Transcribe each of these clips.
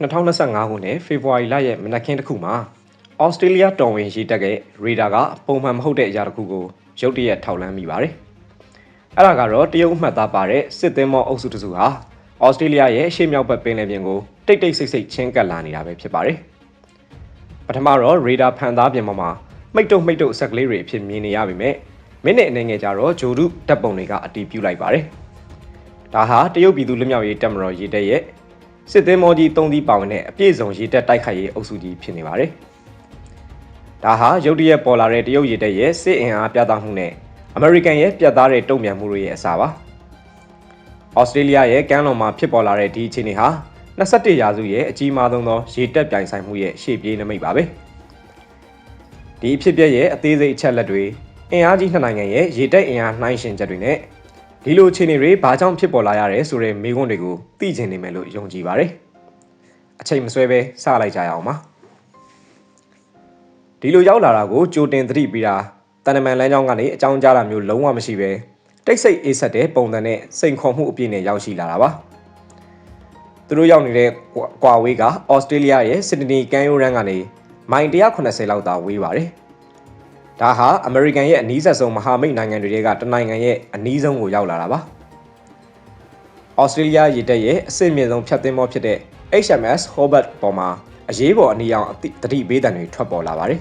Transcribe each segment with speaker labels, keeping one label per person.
Speaker 1: 2025ခုနှစ်ဖေဖော်ဝါရီလရဲ့မနက်ခင်းတစ်ခုမှာဩစတြေးလျတော်ဝင်ရေးတက်ကရေဒါကပုံမှန်မဟုတ်တဲ့အရာတစ်ခုကိုရုတ်တရက်ထောက်လှမ်းမိပါတယ်။အဲ့ဒါကတော့တရုတ်အမှတ်သားပါတဲ့စစ်သင်းမောအုပ်စုတစ်စုဟာဩစတြေးလျရဲ့အရှေ့မြောက်ဘက်ပင်လယ်ပြင်ကိုတိတ်တိတ်ဆိတ်ဆိတ်ချင်းကပ်လာနေတာပဲဖြစ်ပါတယ်။ပထမတော့ရေဒါဖန်သားပြင်ပေါ်မှာမိတ်တုံမိတ်တုံဆက်ကလေးတွေအဖြစ်မြင်နေရပေမဲ့မိနစ်အနေငယ်ကြာတော့ဂျိုဒုတပ်ပုံတွေကအတီးပြုတ်လိုက်ပါတယ်။ဒါဟာတရုတ်ပြည်သူလူမျိုးရေးတပ်မတော်ရေးတဲ့ရဲ့ စစ်သင်းမောကြီး၃စီးပါဝင်တဲ့အပြည့်စုံရေတပ်တိုက်ခိုက်ရေးအုပ်စုကြီးဖြစ်နေပါတယ်။ဒါဟာရုတ်တရက်ပေါ်လာတဲ့တရုတ်ရေတပ်ရဲ့စစ်အင်အားပြသမှုနဲ့အမေရိကန်ရဲ့ပြတ်သားတဲ့တုံ့ပြန်မှုတွေရဲ့အစားပါ။ဩစတြေးလျရဲ့ကမ်းလွန်မှာဖြစ်ပေါ်လာတဲ့ဒီအခြေအနေဟာ21ရာစုရဲ့အကြီးမားဆုံးသောရေတပ်ပြိုင်ဆိုင်မှုရဲ့ရှေ့ပြေးနမိတ်ပါပဲ။ဒီအဖြစ်အပျက်ရဲ့အသေးစိတ်အချက်လက်တွေအင်အားကြီးနှစ်နိုင်ငံရဲ့ရေတပ်အင်အားနှိုင်းယှဉ်ချက်တွေနဲ့ ဒီလိုအခြေအနေတွေဘာကြောင့်ဖြစ်ပေါ်လာရတဲ့ဆိုတဲ့မေးခွန်းတွေကိုသိချင်နေမယ်လို့ယုံကြည်ပါတယ်။အချိန်မဆွဲပဲစလိုက်ကြရအောင်ပါ။ဒီလိုရောက်လာတာကိုကြိုတင်သတိပေးတာတန်တမန်လမ်းကြောင်းကနေအကြောင်းကြားတာမျိုးလုံးဝမရှိပဲတိတ်ဆိတ်အေးဆက်တဲ့ပုံစံနဲ့စိန်ခေါ်မှုအပြည့်နဲ့ရောက်ရှိလာတာပါ။သူတို့ရောက်နေတဲ့ကွာဝေးကဩစတြေးလျရဲ့စစ်ဒနီကန်ယိုရန်ကနေမိုင်180လောက်သာဝေးပါတယ်။ ဒါဟာအမေရိကန်ရဲ့အနီးဆက်ဆုံးမဟာမိတ်နိုင်ငံတွေကတနိုင်ငံရဲ့အနီးဆုံးကိုရောက်လာတာပါ။ဩစတြေးလျရေတပ်ရဲ့အဆင့်မြင့်ဆုံးဖြတ်သင်းမောဖြစ်တဲ့ HMS Hobart ပေါ်မှာအရေးပေါ်အနေအောင်တတိပေးတံတွေထွက်ပေါ်လာပါတယ်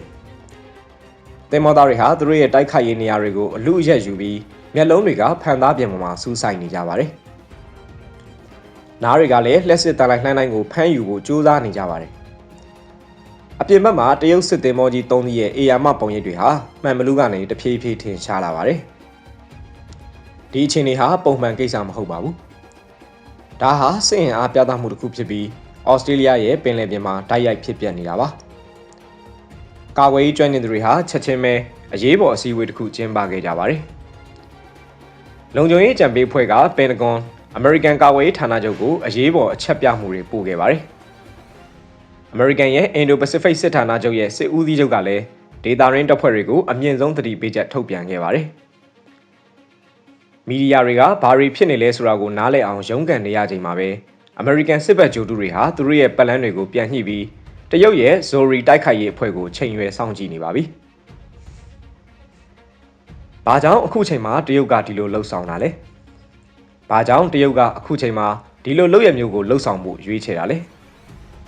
Speaker 1: ။သင်္ဘောသားတွေဟာသူတို့ရဲ့တိုက်ခိုက်ရေးနေရာတွေကိုအလူအရက်ယူပြီးမျက်လုံးတွေကဖန်သားပြင်ပေါ်မှာစူးစိုက်နေကြပါတယ်။နားတွေကလည်းလက်စစ်တန်လိုက်လှမ်းတိုင်းကိုဖမ်းယူဖို့ကြိုးစားနေကြပါတယ်။ အပြင်ဘက်မှာတရုတ်စစ်သင်္ဘောကြီး၃စီးရဲ့အေယာမပုံရိပ်တွေဟာမှန်မလူကနေတဖြည်းဖြည်းထင်ရှားလာပါတယ်။ဒီအခြေအနေဟာပုံမှန်ကိစ္စမဟုတ်ပါဘူး။ဒါဟာစစ်ရင်အားပြသမှုတစ်ခုဖြစ်ပြီးဩစတြေးလျရဲ့ပင်လယ်ပြင်မှာတိုက်ရိုက်ဖြစ်ပျက်နေတာပါ။ကာကွယ်ရေးကျွမ်းကျင်သူတွေဟာချက်ချင်းပဲအရေးပေါ်အစည်းအဝေးတစ်ခုကျင်းပခဲ့ကြပါတယ်။လုံခြုံရေးကြံပေးဖွဲ့ကပင်တဂွန်အမေရိကန်ကာကွယ်ရေးဌာနချုပ်ကိုအရေးပေါ်အချက်ပြမှုတွေပို့ခဲ့ပါတယ်။ အမေရိကန်ရဲ့ Indo-Pacific စစ်ဌာနချုပ်ရဲ့စစ်ဦးစီးချုပ်ကလည်းဒေတာရင်းတပ်ဖွဲ့တွေကိုအမြင့်ဆုံးသတိပေးချက်ထုတ်ပြန်ခဲ့ပါတယ်။မီဒီယာတွေကဘာတွေဖြစ်နေလဲဆိုတာကိုနားလည်အောင်ရုန်းကန်နေရချိန်မှာပဲအမေရိကန်စစ်ဘက်ဂျိုတူတွေဟာသူတို့ရဲ့ပတ်လန်းတွေကိုပြန်ညှိပြီးတရုတ်ရဲ့ Zori တိုက်ခိုက်ရေးအဖွဲ့ကိုချိန်ရွယ်စောင့်ကြည့်နေပါပြီ။ဘာကြောင့်အခုချိန်မှာတရုတ်ကဒီလိုလှုပ်ဆောင်တာလဲ။ဘာကြောင့်တရုတ်ကအခုချိန်မှာဒီလိုလုပ်ရမျိုးကိုလှုပ်ဆောင်ဖို့ရွေးချယ်တာလဲ။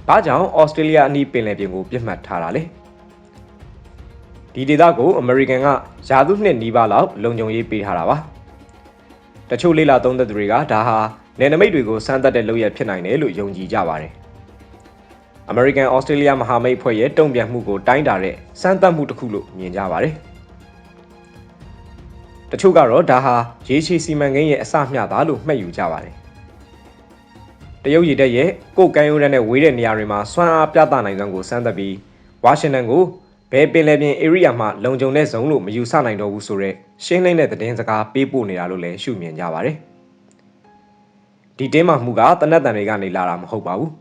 Speaker 1: ဘာကြောင့်ဩစတြေးလျအနီးပင်လယ်ပြင်ကိုပြစ်မှတ်ထားတာလဲ။ဒီဒေသကိုအမေရိကန်ကယာသူနှစ်နီးပါးလောက်လုံခြုံရေးပေးထားတာပါ။တချို့လေးလာသုံးသက်သူတွေကဒါဟာနယ်နိမိတ်တွေကိုစမ်းသပ်တဲ့လုပ်ရဖြစ်နိုင်တယ်လို့ယုံကြည်ကြပါတယ်။ American Australia မဟာမိတ်ဖွဲ့ရဲ့တုံ့ပြန်မှုကိုတိုင်းတာတဲ့စမ်းသပ်မှုတစ်ခုလို့မြင်ကြပါတယ်။တချို့ကတော့ဒါဟာရေရှည်စီမံကိန်းရဲ့အစမျှတာလို့မှတ်ယူကြပါတယ်။ တရုတ်ရည်တက်ရဲ့ကိုကန်ယိုရန်နဲ့ဝေးတဲ့နေရာတွေမှာစွမ်းအားပြသနိုင်စွမ်းကိုစမ်းသပ်ပြီးဝါရှင်တန်ကိုဘယ်ပင်လယ်ပြင် area မှာလုံခြုံတဲ့ဇုံလို့မယူဆနိုင်တော့ဘူးဆိုတော့ရှင်းလင်းတဲ့သတင်းစကားပေးပို့နေတာလို့လည်းရှုမြင်ကြပါတယ်။ဒီတင်းမာမှုကတနက်တန်တွေကနေလာတာမဟုတ်ပါဘူး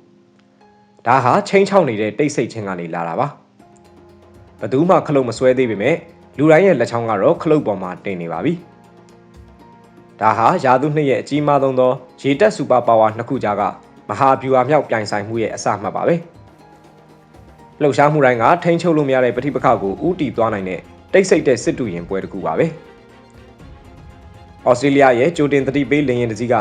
Speaker 1: ဒါဟာချင်းချောက်နေတဲ့တိတ်ဆိတ်ခြင်းကနေလာတာပါဘသူမှခလုတ်မဆွဲသေးပေမဲ့လူတိုင်းရဲ့လက်ချောင်းကတော့ခလုတ်ပေါ်မှာတင်နေပါပြီ ဒါဟာယာသူနှစ်ရဲ့အကြီးမားဆုံးသောရေတက်စူပါပါဝါနှစ်ခုကြားကမဟာဗျူဟာမြောက်ပြိုင်ဆိုင်မှုရဲ့အစမှတ်ပါပဲလှုပ်ရှားမှုတိုင်းကထိန်းချုပ်လို့မရတဲ့ပဋိပက္ခကိုဥတီသွားနိုင်တဲ့တိတ်ဆိတ်တဲ့စစ်တူရင်ပွဲတစ်ခုပါပဲဩစတြေးလျရဲ့ဂျိုတင်သတိပေးလင်ရင်တစည်းက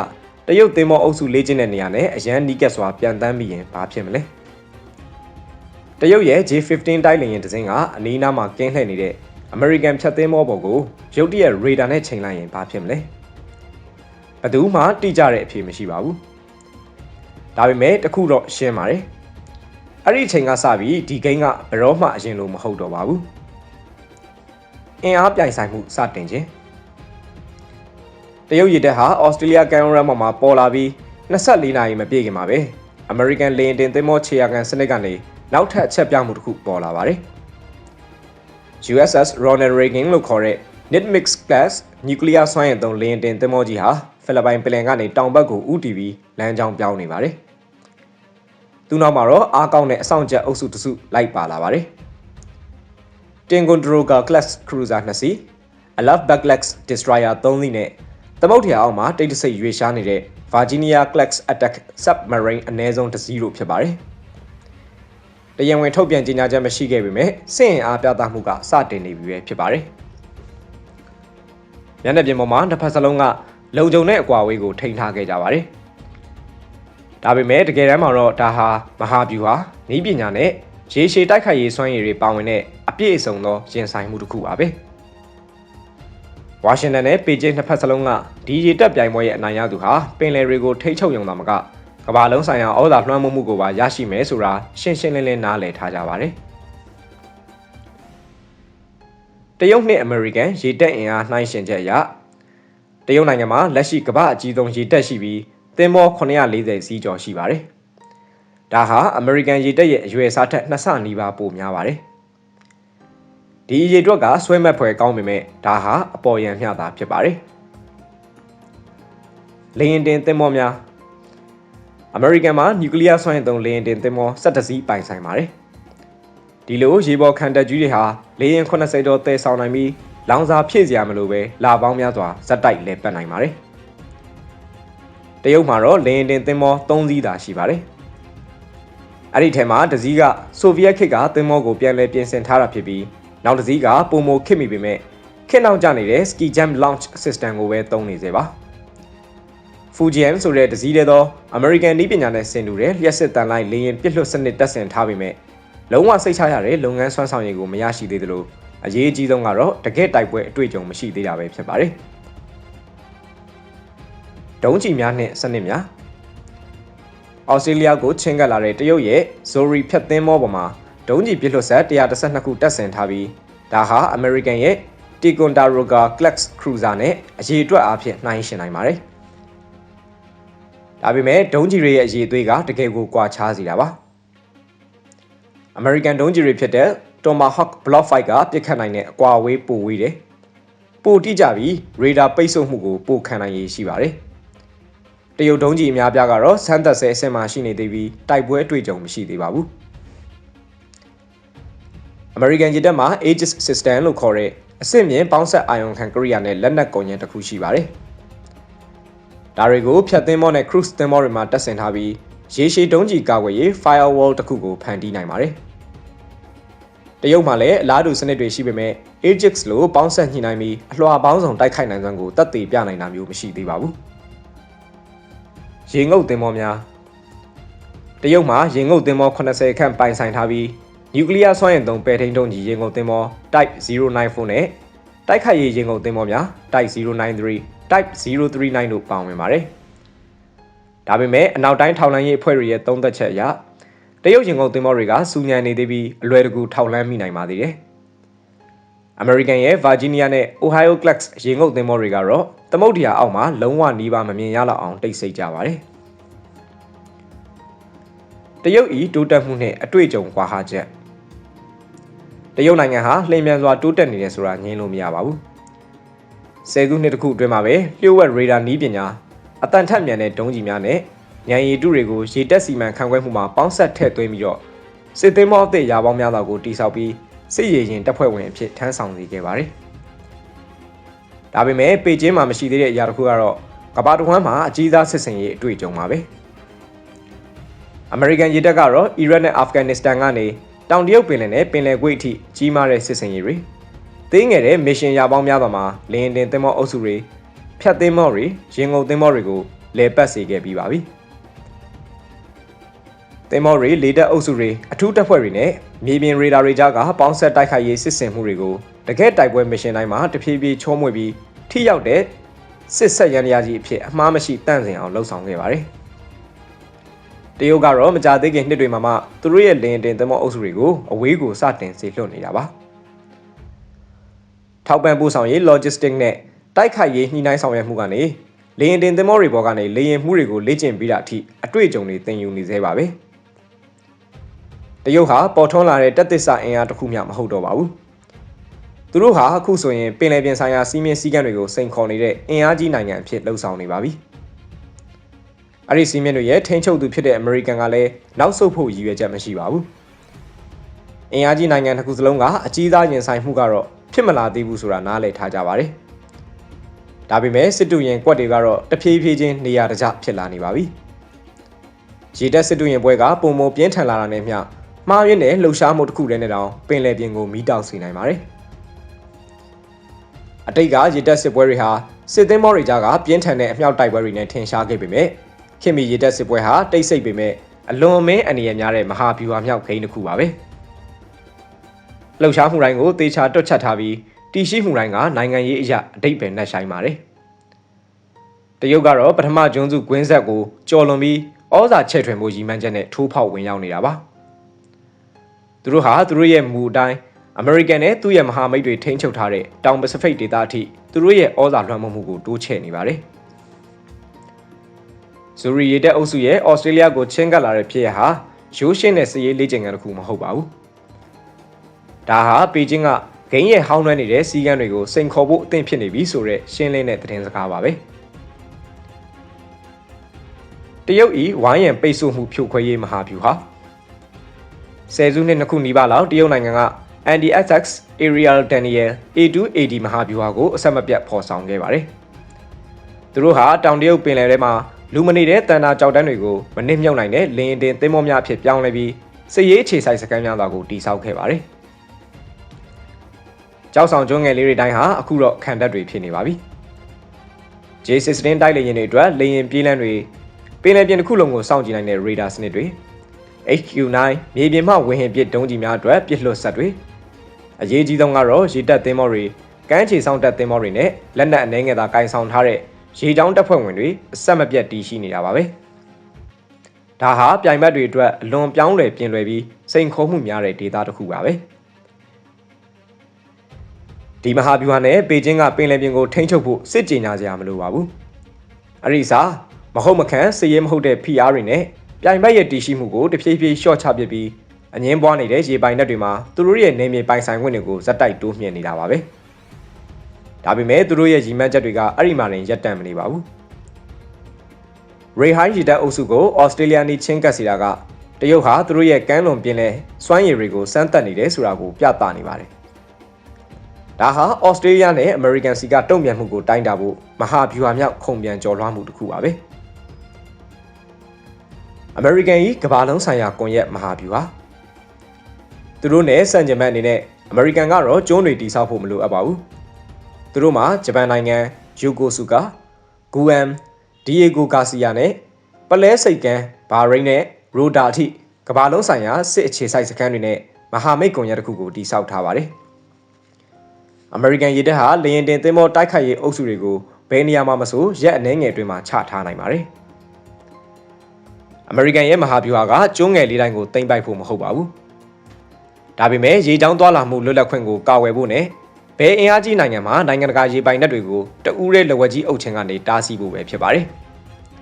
Speaker 1: တရုတ်သင်းမောအုပ်စုလေးချင်းတဲ့နေရာနဲ့အရန်နီးကက်စွာပြန်တမ်းပြီးရင်ဘာဖြစ်မလဲတရုတ်ရဲ့ J15 တိုက်လင်ရင်တစင်းကအနီးနားမှာကင်းလှည့်နေတဲ့အမေရိကန်ဖြတ်သင်းမောပေါ်ကိုရုတ်တရက်ရေဒါနဲ့ချိန်လိုက်ရင်ဘာဖြစ်မလဲ ဘယ်သူမှတိကျတဲ့အဖြေမရှိပါဘူးဒါပေမဲ့တခုတော့ရှင်းပါတယ်အဲ့ဒီအချိန်ကစပြီးဒီဂိမ်းကဘယ်တော့မှအရင်လိုမဟုတ်တော့ပါဘူးအင်အားပြိုင်ဆိုင်မှုစတင်ခြင်းတရုတ်ရည်တပ်ဟာဩစတြေးလျကန်ရိုရမ်မှာပေါ်လာပြီး24နာရီမပြည့်ခင်မှာပဲ American လေယာဉ်တင်သင်္ဘောခြေရာခံစနစ်ကနေနောက်ထပ်အချက်ပြမှုတစ်ခုပေါ်လာပါတယ်။ USS Ronald Reagan လို့ခေါ်တဲ့ Nitmix class နျူကလ িয়ার စွမ်းအင်သုံးလေယာဉ်တင်သင်္ဘောကြီးဟာ ဖိလစ်ပိုင်ပင်လယ်ကနေတောင်ဘက်ကိုဦးတည်ပြီးလမ်းကြောင်းပြောင်းနေပါတယ်။သူ့နောက်မှာတော့အားကောင်းတဲ့အဆောင်ချက်အုပ်စုတစုလိုက်ပါလာပါတယ်။ Tingonderoga class cruiser 2စီး Alaf Backlash destroyer 3စီးနဲ့သမုတ်ထရာအောက်မှာတိတ်တဆိတ်ရွေရှားနေတဲ့ Virginia Class Attack Submarine အနည်းဆုံးတစ်စီးလို့ဖြစ်ပါတယ်တရားဝင်ထုတ်ပြန်ကြေညာချက်မရှိခဲ့ပေမဲ့စစ်ရင်အားပြသမှုကစတင်နေပြီပဲဖြစ်ပါတယ်။မျက်နှာပြင်ပေါ်မှာတစ်ဖက်စလုံးက လုံခြုံတဲ့အကွာအဝေးကိုထိန်းထားခဲ့ကြပါတယ်။ဒါပေမဲ့တကယ်တမ်းမှာတော့ဒါဟာမဟာဗျူဟာနည်းပညာနဲ့ရေရှည်တိုက်ခိုက်ရေးစွမ်းရည်တွေပါဝင်တဲ့အပြည့်အစုံသောရင်ဆိုင်မှုတစ်ခုပါပဲ။ဝါရှင်တန်နဲ့ပေကျင်းနှစ်ဖက်စလုံးကဒီရေတက်ပြိုင်ပွဲရဲ့အနိုင်ရသူဟာပင်လယ်တွေကိုထိ ंछ ုပ်ရုံသာမကကမ္ဘာလုံးဆိုင်ရာဩဇာလွှမ်းမိုးမှုကိုပါရရှိမယ်ဆိုတာရှင်းရှင်းလင်းလင်းနားလည်ထားကြပါတယ်။တရုတ်နဲ့အမေရိကန်ရေတက်အင်အားနှိုင်းယှဉ်ချက်အရ တရုတ်နိုင်ငံမှာလက်ရှိကမ္ဘာအကြီးဆုံးရေတက်ရှိပြီးသင်္ဘော940စီးကျော်ရှိပါတယ်။ဒါဟာအမေရိကန်ရေတက်ရဲ့အရွယ်အစားထက်နှစ်ဆနီးပါးပိုများပါတယ်။ဒီရေတွက်ကဆွဲမက်ဖွယ်ကောင်းပေမဲ့ဒါဟာအပေါ်ယံမျှတာဖြစ်ပါတယ်။လေရင်တင်သင်္ဘောများအမေရိကန်မှာနျူကလ িয়ার စွမ်းအင်သုံးလေယာဉ်တင်သင်္ဘော17စီးပိုင်ဆိုင်ပါတယ်။ဒီလိုရေပေါ်ခံတပ်ကြီးတွေဟာလေယာဉ်80ကျော်သယ်ဆောင်နိုင်ပြီး လောင်စာဖြည့်စရာမလိုပဲလာပေါင်းများစွာဇက်တိုက်လဲပတ်နိုင်ပါတယ်။တရုတ်မှာတော့လေယာဉ်တင်သင်္ဘော3စီးသာရှိပါတယ်။အဲ့ဒီထဲမှာတစ်စီးကဆိုဗီယက်ခေတ်ကသင်္ဘောကိုပြန်လည်ပြင်ဆင်ထားတာဖြစ်ပြီးနောက်တစ်စီးကပုံမိုခေတ်မိပေမဲ့ခေတ်နောက်ကျနေတဲ့ Ski Jump Launch System ကိုပဲသုံးနေစေပါ။ Fujian ဆိုတဲ့တစည်းတဲ့သော American နည်းပညာနဲ့ဆင်တူတဲ့လျှက်စစ်တန်လိုက်လေယာဉ်ပစ်လွှတ်စနစ်တပ်ဆင်ထားပေမဲ့လုံးဝစိတ်ချရတဲ့လုပ်ငန်းစွမ်းဆောင်ရည်ကိုမရရှိသေးသလို အရေးအကြီးဆုံးကတော့တကယ့်တိုက်ပွဲအတွေ့အကြုံမရှိသေးတာပဲဖြစ်ပါတယ်။ဒုံးကျည်များနဲ့စနစ်များဩစတြေးလျကိုချင်းကပ်လာတဲ့တရုတ်ရဲ့ Zori ဖြတ်သင်းမောပေါ်မှာဒုံးကျည်ပစ်လွှတ်ဆက်112ခုတပ်ဆင်ထားပြီးဒါဟာ American ရဲ့ Ticonderoga Class Cruiser နဲ့အရေးအတွက်အားဖြင့်နှိုင်းယှဉ်နိုင်ပါတယ်။ဒါပေမဲ့ဒုံးကြီးတွေရဲ့အရေးအသွေးကတကယ်ကိုကွာခြားစီတာပါ American ဒုံးကြီးတွေဖြစ်တဲ့ Tomahawk Block 5ကပစ်ခတ်နိုင်တဲ့အကွာအဝေးပိုဝေးတယ်ပိုတိကျပြီးရေဒါပိတ်ဆို့မှုကိုပိုခံနိုင်ရည်ရှိပါတယ်တရုတ်ဒုံးကြီးအများပြားကတော့စမ်းသက်ဆဲအဆင့်မှာရှိနေသေးပြီးတိုက်ပွဲအတွေ့အကြုံမရှိသေးပါဘူး American ဂျက်မှာ Aegis System လို့ခေါ်တဲ့အဆင့်မြင့်ပေါင်းဆက်အာယုံခံကိရိယာနဲ့လက်နက်ကုန်ရန်တစ်ခုရှိပါတယ်။ဒါတွေကိုဖြတ်သင်းမောနဲ့ cruise သင်းမောတွေမှာတပ်ဆင်ထားပြီးရေရှည်တုံးကြီးကာကွယ်ရေး firewall တစ်ခုကိုဖန်တီးနိုင်ပါတယ်။ တရုတ်မှာလည်းအလားတူစနစ်တွေရှိပေမဲ့ Ajax လိုပေါင်းဆက်ညှိနှိုင်းပြီးအလွှာပေါင်းစုံတိုက်ခိုက်နိုင်စွမ်းကိုတက်သေးပြနိုင်တာမျိုးမရှိသေးပါဘူး။ရေငုပ်သင်းမောများတရုတ်မှာရေငုပ်သင်းမော80ခန့်ပိုင်ဆိုင်ထားပြီးနျူကလ িয়ার စွမ်းအင်သုံးပဲထိန်းတုံးကြီးရေငုပ်သင်းမော Type 094နဲ့တိုက်ခိုက်ရေးရေငုပ်သင်းမောများ Type 093 Type 039တို့ပါဝင်ပါတယ်။ဒါပေမဲ့အနောက်တိုင်းထောက်လှမ်းရေးအဖွဲ့တွေရဲ့သုံးသက်ချက်အရ တရုတ်ရင်ကုန်သင်္ဘောတွေကစူညံနေသေးပြီးအလွယ်တကူထောက်လှမ်းမိနိုင်ပါသေးတယ်။ American ရဲ့ Virginia နဲ့ Ohio Class ရေငုပ်သင်္ဘောတွေကတော့သမုဒ္ဒရာအောက်မှာလုံးဝနီးပါးမမြင်ရလောက်အောင်တိတ်ဆိတ်ကြပါတယ်။တရုတ်ဤတိုးတက်မှုနဲ့အတွေ့အကြုံကွာဟချက်တရုတ်နိုင်ငံဟာလှိမ်မြန်စွာတိုးတက်နေတယ်ဆိုတာငြင်းလို့မရပါဘူး။ဆယ်စုနှစ်တခုအတွင်းမှာပဲလျှို့ဝှက်ရေဒါနီးပညာအတန်ထက်မြန်တဲ့ဒုံးကျည်များနဲ့ ညံရည်တုတွေကိုရေတက်စီမံခန့်ခွဲမှုမှာပေါင်းဆက်ထည့်သွင်းပြီးတော့စစ်သင်းမောအသစ်ရာပေါင်းများစွာကိုတိစောက်ပြီးစစ်ရေးရင်တပ်ဖွဲ့ဝင်အဖြစ်ထမ်းဆောင်နေခဲ့ပါတယ်။ဒါပေမဲ့ပေကျင်းမှာမရှိသေးတဲ့အရာတစ်ခုကတော့ကမ္ဘာတစ်ဝန်းမှာအကြီးစားစစ်စင်ရေးအတွေ့အကြုံပါပဲ။ American ရေတပ်ကတော့အီရတ်နဲ့အာဖဂန်နစ္စတန်ကနေတောင်တရုတ်ပင်လယ်နဲ့ပင်လယ်ကွေ့အထိကြီးမားတဲ့စစ်စင်ရေးတွေသေးငယ်တဲ့မစ်ရှင်ရာပေါင်းများစွာမှာလင်းတင်သင်္ဘောအုပ်စုတွေဖြတ်သင်္ဘောတွေရင်ငုံသင်္ဘောတွေကိုလဲပတ်စေခဲ့ပြီးပါပြီ သင်္ဘောတွေလေတပ်အုပ်စုတွေအထူးတပ်ဖွဲ့တွေနဲ့မြေပြင်ရေဒါတွေကြားကပေါင်းဆက်တိုက်ခိုက်ရေးစစ်ဆင်မှုတွေကိုတကယ့်တိုက်ပွဲမစ်ရှင်တိုင်းမှာတဖြည်းဖြည်းချုံးမွေပြီးထိရောက်တဲ့စစ်ဆက်ရန်ရာကြီးအဖြစ်အမှားမရှိတန့်စင်အောင်လှုပ်ဆောင်ခဲ့ပါတယ်တရုတ်ကတော့မကြသေးခင်နှစ်တွေမှာမှသူတို့ရဲ့လင်းတင်သင်္ဘောအုပ်စုတွေကိုအဝေးကိုစတင်စေလွှတ်နေတာပါ။ထောက်ပံ့ပို့ဆောင်ရေး logistic နဲ့တိုက်ခိုက်ရေးညှိနှိုင်းဆောင်ရွက်မှုကနေလေယာဉ်တင်သင်္ဘောတွေပေါ်ကနေလေယာဉ်မှုတွေကိုလေ့ကျင့်ပြီးတာအထိအတွေ့အကြုံတွေသင်ယူနေသေးပါပဲတ ရုတ်ဟာပေါ်ထွန်းလာတဲ့တက်သစ္စာအင်အားတစ်ခုမျှမဟုတ်တော့ပါဘူးသူတို့ဟာအခုဆိုရင်ပင်လယ်ပြင်ဆိုင်ရာစီးမြင့်စည်းကမ်းတွေကိုစိန်ခေါ်နေတဲ့အင်အားကြီးနိုင်ငံအဖြစ်လှုပ်ဆောင်နေပါပြီအဲ့ဒီစီးမြင့်တွေရဲ့ထိန်းချုပ်သူဖြစ်တဲ့အမေရိကန်ကလည်းနောက်ဆုတ်ဖို့ရည်ရွယ်ချက်မရှိပါဘူးအင်အားကြီးနိုင်ငံတစ်ခုစလုံးကအကြီးသားရင်ဆိုင်မှုကတော့ဖြစ်မလာသေးဘူးဆိုတာနားလည်ထားကြပါတယ်။ဒါပေမဲ့စစ်တူရင်ကွက်တွေကတော့တဖြည်းဖြည်းချင်းနေရာတကျဖြစ်လာနေပါပြီ။ရေတက်စစ်တူရင်ပွဲကပုံမပြင်းထန်လာတာနဲ့မျှ မှားယွင်းတဲ့လှုပ်ရှားမှုတစ်ခုတည်းနဲ့တောင်ပင်လယ်ပြင်ကိုမီးတောက်စေနိုင်ပါတယ်အတိတ်ကရေတပ်စစ်ပွဲတွေဟာစစ်သင်းမောတွေကြားကပြင်းထန်တဲ့အမြောက်တိုက်ပွဲတွေနဲ့ထင်ရှားခဲ့ပေမဲ့ခင်မီရေတပ်စစ်ပွဲဟာတိတ်ဆိတ်ပေမဲ့အလွန်အမင်းအနေရများတဲ့မဟာဗျူဟာမြောက်ဂိမ်းတစ်ခုပါပဲလှုပ်ရှားမှုတိုင်းကိုတေချာတွက်ချက်ထားပြီးတီရှိမှုတိုင်းကနိုင်ငံရေးအရာအတိတ်ပဲနှက်ဆိုင်ပါတယ်တရုတ်ကတော့ပထမကျွန်းစုကွင်းဆက်ကိုကျော်လွန်ပြီးဩဇာချဲ့ထွင်မှုရည်မှန်းချက်နဲ့ထိုးဖောက်ဝင်ရောက်နေတာပါ သူတို့ဟာသူတို့ရဲ့မူအတိုင်းအမေရိကန်နဲ့သူ့ရဲ့မဟာမိတ်တွေထိန်းချုပ်ထားတဲ့တောင်ပစိဖိတ်ဒေသအထိသူတို့ရဲ့ဩဇာလွှမ်းမိုးမှုကိုတိုးချဲ့နေပါတယ်။ဇူရီရီတက်အုပ်စုရဲ့ဩစတြေးလျကိုချင်းကပ်လာတဲ့ဖြစ်ရဟာရိုးရှင်းတဲ့စီးရေးလေ့ကျင့်ခန်းတစ်ခုမဟုတ်ပါဘူး။ဒါဟာပေကျင်းကဂိမ်းရဲ့ဟောင်းနှွမ်းနေတဲ့စီးကမ်းတွေကိုစိန်ခေါ်ဖို့အသင့်ဖြစ်နေပြီဆိုတဲ့ရှင်းလင်းတဲ့သတင်းစကားပါပဲ။တရုတ်ဤဝိုင်းရန်ပိတ်ဆို့မှုဖြိုခွဲရေးမဟာဗျူဟာ ဆယ်စုနှစ်နှစ်ခုနီးပါးလောက်တရုတ်နိုင်ငံက Anti-SX Aerial Daniel A2AD မဟာဗျူဟာကိုအဆက်မပြတ်ဖော်ဆောင်ခဲ့ပါတယ်။သူတို့ဟာတောင်တရုတ်ပင်လယ်ထဲမှာလူမနေတဲ့တန်တာကြောက်တန်းတွေကိုမနစ်မြုပ်နိုင်တဲ့လင်းတင်သင်းမောများအဖြစ်ပြောင်းလဲပြီးစစ်ရေးခြေဆိုင်စခန်းများသာကိုတိစောက်ခဲ့ပါတယ်။ကြောက်ဆောင်ကျွန်းငယ်လေးတွေတိုင်းဟာအခုတော့ခံတပ်တွေဖြစ်နေပါပြီ။ J16 တိုက်လေယာဉ်တွေအတွက်လေယာဉ်ပြေးလမ်းတွေပင်လယ်ပြင်တစ်ခုလုံးကိုစောင့်ကြည့်နိုင်တဲ့ radar စနစ်တွေ HQ9 မြေပြင်မှဝင်းဟင်ပစ်ဒုံးကျည်များအတွက်ပစ်လွတ်ဆက်တွေအရေးကြီးဆုံးကတော့ရေတပ်သင်းမောတွေကမ်းခြေဆောင်တပ်သင်းမောတွေနဲ့လက်နက်အနှဲငယ်သာကင်ဆောင်ထားတဲ့ရေချောင်းတပ်ဖွဲ့ဝင်တွေအဆက်မပြတ်တည်ရှိနေတာပါပဲဒါဟာပြိုင်ဘက်တွေအတွက်အလွန်ပြောင်းလဲပြင်လွယ်ပြီးစိန်ခေါ်မှုများတဲ့ဒေသတစ်ခုပါပဲဒီမဟာဗျူဟာနဲ့ပေကျင်းကပင်လယ်ပြင်ကိုထိန်းချုပ်ဖို့စစ်ကြေညာစရာမလိုပါဘူးအရိစာမဟုတ်မခန့်စည်ရဲမဟုတ်တဲ့ PR တွေနဲ့ ပြိုင်ဘက်ရဲ့တည်ရှိမှုကိုတဖြည်းဖြည်းရှော့ချပစ်ပြီးအငင်းပွားနေတဲ့ရေပိုင်နက်တွေမှာသူတို့ရဲ့နေမြေပိုင်ဆိုင်ခွင့်တွေကိုဇက်တိုက်တိုးမြှင့်နေတာပါပဲဒါပေမဲ့သူတို့ရဲ့ရည်မှန်းချက်တွေကအဲ့ဒီမှာတင်ရပ်တန့်မနေပါဘူးရေဟိုင်းရီတက်အုပ်စုကိုဩစတြေးလျနေချင်းကပ်စီတာကတရုတ်ဟာသူတို့ရဲ့ကမ်းလွန်ပြင်လဲစွမ်းရည်တွေကိုစမ်းသပ်နေတယ်ဆိုတာကိုပြသနေပါတယ်ဒါဟာဩစတြေးလျနဲ့အမေရိကန်စီကတုံ့ပြန်မှုကိုတိုင်းတာဖို့မဟာဗျူဟာမြောက်ခုံပြန်ကျော်လွှားမှုတစ်ခုပါပဲ အမေရိကန်၏ကမ္ဘာလုံးဆိုင်ရာကွန်ရက်မဟာဗျူဟာသူတို့နဲ့စံကျင်ဘက်အနေနဲ့အမေရိကန်ကတော့ကျွန်းတွေတိစောက်ဖို့မလိုအပ်ပါဘူးသူတို့မှာဂျပန်နိုင်ငံယူကိုဆူကာဂူအမ်ဒီယေဂိုဂါစီယာနဲ့ပလဲစိတ်ကန်ဘာရိန်းနဲ့ရိုဒါအထိကမ္ဘာလုံးဆိုင်ရာစစ်အခြေစိုက်စခန်းတွေနဲ့မဟာမိတ်ကွန်ရက်တစ်ခုကိုတိစောက်ထားပါတယ်အမေရိကန်ရေတပ်ဟာလေရင်တင်သင်္ဘောတိုက်ခိုက်ရေးအုပ်စုတွေကိုဘယ်နေရာမှာမဆိုရက်အနှဲငယ်တွင်မှချထားနိုင်ပါတယ် အမေရိကန်ရဲ့မဟာဗျူဟာကကျွန်းငယ်လေးတိုင်းကိုတင်ပိုက်ဖို့မဟုတ်ပါဘူးဒါပေမဲ့ရေချောင်းသွားလာမှုလွတ်လပ်ခွင့်ကိုကာဝယ်ဖို့နဲ့ဘယ်အင်အားကြီးနိုင်ငံမှာနိုင်ငံတကာရေပိုင်နက်တွေကိုတဦးတဲ့လက်ဝက်ကြီးအုပ်ချင်းကနေတားဆီးဖို့ပဲဖြစ်ပါတယ်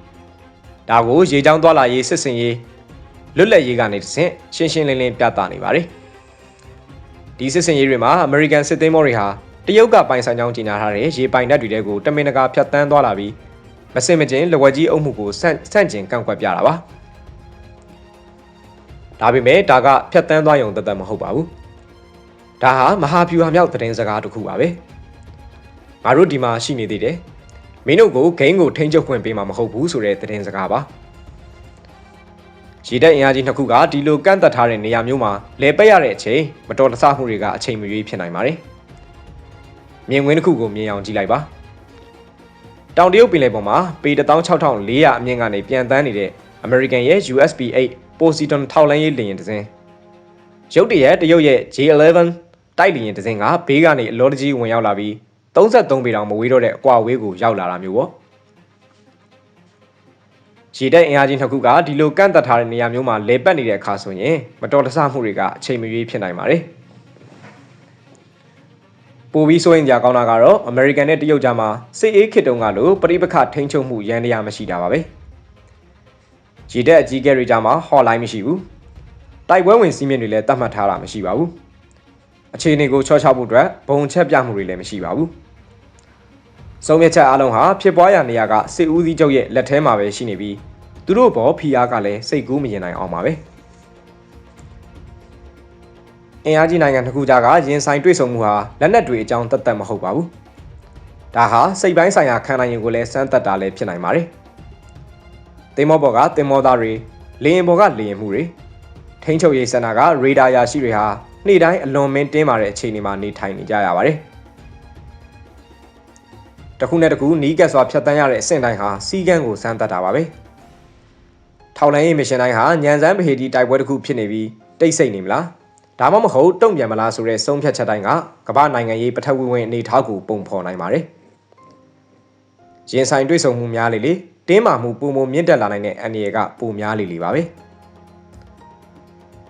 Speaker 1: ။ဒါကိုရေချောင်းသွားလာရေးစစ်စင်ရေးလွတ်လပ်ရေးကနေတဆင့်ရှင်းရှင်းလင်းလင်းပြသနေပါတယ်။ဒီစစ်စင်ရေးတွေမှာအမေရိကန်စစ်သည်မောတွေဟာတရုတ်ကပိုင်ဆိုင်ကြောင်းကြီးညာထားတဲ့ရေပိုင်နက်တွေတဲကိုတမင်တကာဖျက်ဆီးသွားလာပြီးမစင်မကျင်လက်ဝက်ကြီးအုပ်မှုကိုဆန့်ဆန့်ကျင်ကန့်ကွက်ပြတာပါ။ ဒါပေမဲ့ဒါကဖြတ်တန်းသွားရုံတသက်မဟုတ်ပါဘူးဒါဟာမဟာဗျူဟာမြောက်သတင်းစကားတစ်ခုပါပဲငါတို့ဒီမှာရှိနေသေးတယ်မင်းတို့ကိုဂိမ်းကိုထိန်းချုပ်ခွင့်ပေးမှာမဟုတ်ဘူးဆိုတဲ့သတင်းစကားပါရည်တဲ့အင်အားကြီးနှစ်ခုကဒီလိုကန့်သက်ထားတဲ့နေရာမျိုးမှာလဲပက်ရတဲ့အချိန်မတော်တဆမှုတွေကအချိန်မရွေးဖြစ်နိုင်ပါတယ်မြင်ကွင်းတစ်ခုကိုမြင်အောင်ကြည့်လိုက်ပါတောင်တရုတ်ပင်လယ်ပေါ်မှာပေ16400အမြင့်ကနေပြန်တန်းနေတဲ့အ American ရဲ့ USP-8 Poseidon ထောက်လန်းရေးလေယာဉ်တစ်စင်းရုတ်တရက်တရုတ်ရဲ့ J11 တိုက်လေယာဉ်တစ်စင်းကဘေးကနေအလောတကြီးဝင်ရောက်လာပြီး33ပေတောင်မဝေးတော့တဲ့အကွာဝေးကိုရောက်လာတာမျိုးပေါ့ရေတပ်အင်အားကြီးနှစ်ခုကဒီလိုကန့်သက်ထားတဲ့နေရာမျိုးမှာလဲပတ်နေတဲ့အခါဆိုရင်မတော်တဆမှုတွေကအချိန်မရွေးဖြစ်နိုင်ပါတယ်ပိုပြီးဆိုရင်ကြာကောင်းတာကတော့ American နဲ့တရုတ်ကြားမှာစစ်အေးခေတ်တုန်းကလိုပြိပခထိန်းချုပ်မှုရန်တရားမရှိတာပါပဲ။ ရေတက်အကြီးကဲတွေကြားမှာဟော့လိုင်းမရှိဘူးတိုက်ပွဲဝင်စီးမြင့်တွေလည်းတတ်မှတ်ထားတာမရှိပါဘူးအခြေအနေကိုချော့ချဖို့အတွက်ဘုံချက်ပြမှုတွေလည်းမရှိပါဘူးဆုံးဖြတ်ချက်အလုံးဟာဖြစ်ပွားရာနေရာကစစ်ဦးစီးချုပ်ရဲ့လက်ထဲမှာပဲရှိနေပြီးသူတို့ဘောဖီအားကလည်းစိတ်ကူးမရင်နိုင်အောင်ပါပဲအင်အားကြီးနိုင်ငံတစ်ခုကြားကရင်ဆိုင်တွေ့ဆုံမှုဟာလက်နက်တွေအကြောင်းသက်သက်မဟုတ်ပါဘူးဒါဟာစိတ်ပိုင်းဆိုင်ရာခံနိုင်ရင်ကိုလည်းစမ်းသပ်တာလည်းဖြစ်နိုင်ပါတယ် တင်မောပေါ်ကတင်မောသားတွေလေရင်ပေါ်ကလေရင်မှုတွေထထိန်းချုပ်ရေးစင်တာကရေဒါယာရှိတွေဟာနေ့တိုင်းအလွန်မင်းတင်းမာတဲ့အခြေအနေမှာနေထိုင်နေကြရပါတယ်။တစ်ခုနဲ့တစ်ခုနီးကပ်စွာဖြတ်တန်းရတဲ့အဆင့်တိုင်းဟာစီးကန်းကိုစမ်းသပ်တာပါပဲ။ထောက်လိုင်းရေးမရှင်တိုင်းဟာညံစမ်းဗဟေဒီတိုက်ပွဲတစ်ခုဖြစ်နေပြီးတိတ်ဆိတ်နေမလား။ဒါမှမဟုတ်တုံ့ပြန်မလားဆိုတဲ့ဆုံးဖြတ်ချက်တိုင်းကကမ္ဘာနိုင်ငံရေးပထဝီဝင်အနေအထားကိုပုံဖော်နိုင်ပါတယ်။ရင်ဆိုင်တွေ့ဆုံမှုများလေလေ တင်းမာမှုပုံမမြင့်တက်လာနိုင်တဲ့အန္တရာယ်ကပိုများလေလေပါပဲ။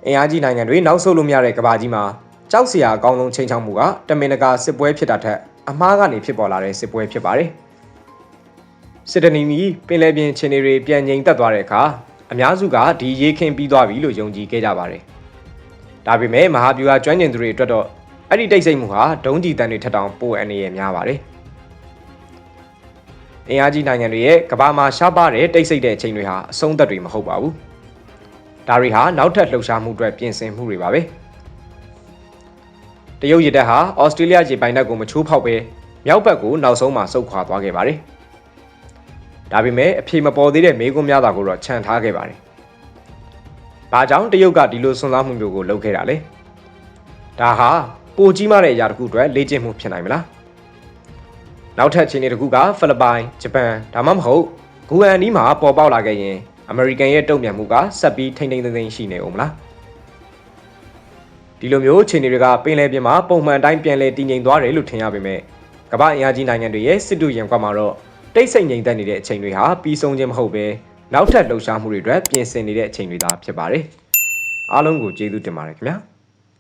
Speaker 1: အင်အားကြီးနိုင်ငံတွေနောက်ဆုတ်လို့မရတဲ့ကမ္ဘာကြီးမှာကြောက်စရာအကောင်းဆုံးချိန်ချောက်မှုကတမင်တကာစစ်ပွဲဖြစ်တာထက်အမှားကနေဖြစ်ပေါ်လာတဲ့စစ်ပွဲဖြစ်ပါတယ်။စစ်တနီနီပင်လယ်ပြင်ခြေနေတွေပြန်ငြိမ်သက်သွားတဲ့အခါအများစုကဒီရေခင်းပြီးသွားပြီလို့ယုံကြည်ခဲ့ကြပါတယ်။ဒါပေမဲ့မဟာဗျူဟာကျွမ်းကျင်သူတွေအတွက်တော့အဲ့ဒီတိတ်ဆိတ်မှုဟာဒုံးကျည်တန်တွေထက်တောင်ပိုအန္တရာယ်များပါတယ်။ အင်အားကြီးနိုင်ငံတွေရဲ့ကမ္ဘာမှာရှားပါတဲ့တိတ်ဆိတ်တဲ့အချိန်တွေဟာအဆုံးသက်တွေမဟုတ်ပါဘူး။ဒါတွေဟာနောက်ထပ်လှုပ်ရှားမှုအတွက်ပြင်ဆင်မှုတွေပါပဲ။တရုတ်ရတပ်ဟာဩစတြေးလျရေပိုင်နက်ကိုမချိုးဖောက်ပဲမြောက်ဘက်ကိုနောက်ဆုံးမှာဆုတ်ခွာသွားခဲ့ပါတယ်။ဒါပေမဲ့အပြေမပေါ်သေးတဲ့မေးခွန်းများတာကိုတော့ခြံထားခဲ့ပါတယ်။ဘာကြောင့်တရုတ်ကဒီလိုဆွန်စားမှုမျိုးကိုလုပ်ခဲ့တာလဲ။ဒါဟာပိုကြီးမားတဲ့အရာတစ်ခုအတွက်လေ့ကျင့်မှုဖြစ်နိုင်မလား။ နောက်ထပ်အခြေအနေတစ်ခုကဖိလစ်ပိုင်၊ဂျပန်ဒါမှမဟုတ်ဂူအန်နီးမှာပေါ်ပေါက်လာခဲ့ရင်အမေရိကန်ရဲ့တုံ့ပြန်မှုကဆက်ပြီးထိမ့်ထိမ့်သိမ်းသိမ်းရှိနေအောင်မလားဒီလိုမျိုးအခြေအနေတွေကပင်လယ်ပြင်မှာပုံမှန်အတိုင်းပြန်လည်တည်ငြိမ်သွားတယ်လို့ထင်ရပေမဲ့ကမ္ဘာအင်အားကြီးနိုင်ငံတွေရဲ့စစ်တူရင်ကွက်မှာတော့တိတ်ဆိတ်ငြိမ်သက်နေတဲ့အချိန်တွေဟာပြီးဆုံးခြင်းမဟုတ်ပဲနောက်ထပ်လှုပ်ရှားမှုတွေအတွက်ပြင်ဆင်နေတဲ့အချိန်တွေသာဖြစ်ပါတယ်အားလုံးကိုကျေးဇူးတင်ပါတယ်ခင်ဗျာ